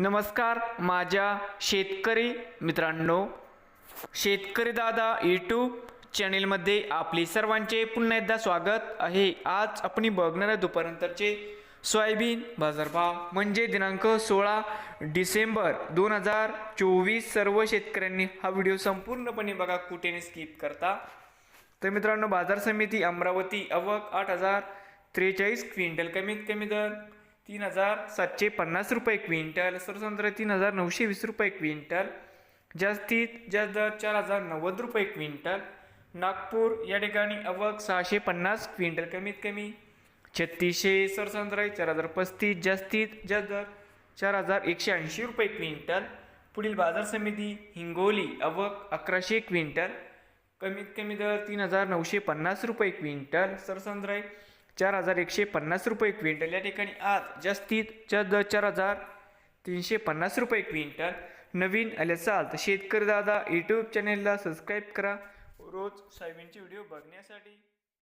नमस्कार माझ्या शेतकरी मित्रांनो. शेतकरी दादा यूट्यूब चॅनेलमध्ये आपले सर्वांचे पुन्हा एकदा स्वागत आहे. आज आपण बघणार आहे दुपारनंतरचे सोयाबीन बाजारभाव. म्हणजे दिनांक सोळा डिसेंबर दोन हजार चोवीस सर्व शेतकऱ्यांनी हा व्हिडिओ संपूर्णपणे बघा कुठेने स्किप करता. तर मित्रांनो बाजार समिती अमरावती अवक आठ हजार त्रेचाळीस क्विंटल कमीत कमी दर तीन हजार सातशे पन्नास रुपये क्विंटल सरसंत्र तीन हजार नऊशे वीस रुपये क्विंटल जास्तीत जास्त दर चार हजार नव्वद रुपये क्विंटल नागपूर या ठिकाणी अवक सहाशे पन्नास क्विंटल कमीत कमी छत्तीसशे सरसंत्र चार हजार पस्तीस जास्तीत जास्त दर चार हजार एकशे ऐंशी रुपये क्विंटल पुढील बाजार समिती हिंगोली अवक अकराशे क्विंटल कमीत कमी दर तीन हजार नऊशे पन्नास रुपये क्विंटल सरसंद्राई चार हजार एकशे पन्नास रुपये क्विंटल. या ठिकाणी आज जास्तीत जास्त दर चार हजार तीनशे पन्नास रुपये क्विंटल. नवीन आले असाल तर शेतकरी दादा यूट्यूब चॅनेलला सबस्क्राईब करा. रोज सोयाबीनचे व्हिडिओ बघण्यासाठी.